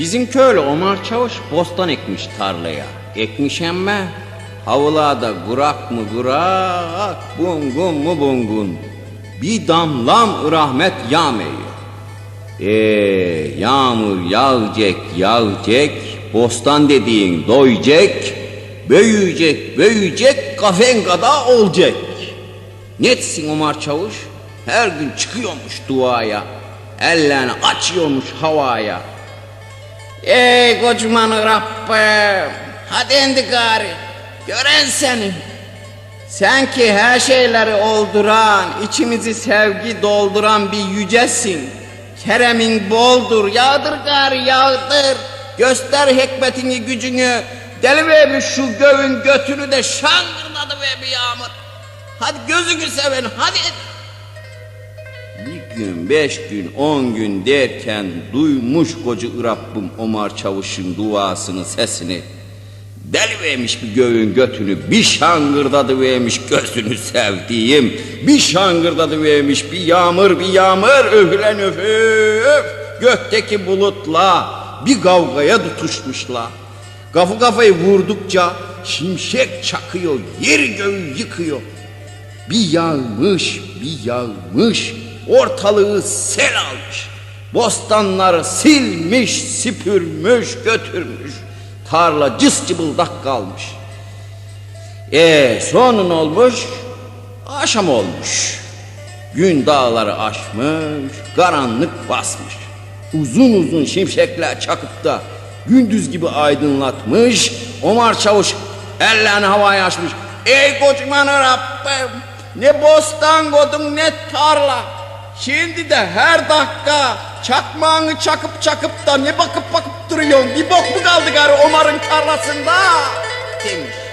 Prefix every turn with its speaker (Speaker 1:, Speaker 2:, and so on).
Speaker 1: Bizim köylü Omar Çavuş bostan ekmiş tarlaya. Ekmiş emme havulada kurak mı kurak, bungun mu bungun. Bir damlam rahmet yağmıyor. Ee, yağmur yağacak yağacak, bostan dediğin doyacak, büyüyecek büyüyecek, kafen kadar olacak. Netsin Omar Çavuş? Her gün çıkıyormuş duaya, ellerini açıyormuş havaya. Ey kocaman Rabbim, hadi indi gari, gören seni. Sen ki her şeyleri olduran, içimizi sevgi dolduran bir yücesin. Keremin boldur, yağdır gari yağdır. Göster hikmetini gücünü. Deli bir şu göğün götünü de şangırdadı be bir yağmur. Hadi gözünü seven hadi. Bir gün, beş gün, on gün derken duymuş koca Rabbim Omar Çavuş'un duasını, sesini. Deli vermiş bir göğün götünü, bir şangırdadı vermiş gözünü sevdiğim. Bir şangırdadı vermiş bir yağmur, bir yağmur, öflen öf öf. Gökteki bulutla bir kavgaya tutuşmuşlar. Kafı kafayı vurdukça şimşek çakıyor, yer göğü yıkıyor. Bir yağmış, bir yağmış, ortalığı sel almış. Bostanları silmiş, süpürmüş, götürmüş. Tarla cız cıbıldak kalmış. E sonun olmuş, akşam olmuş. Gün dağları aşmış, karanlık basmış. Uzun uzun şimşekler çakıp da gündüz gibi aydınlatmış. Omar Çavuş ellerini havaya açmış. Ey kocaman Rabbim ne bostan kodun ne tarla. Şimdi de her dakika çakmağını çakıp çakıp da ne bakıp bakıp duruyorsun. Bir bok mu kaldı gari Omar'ın tarlasında demiş.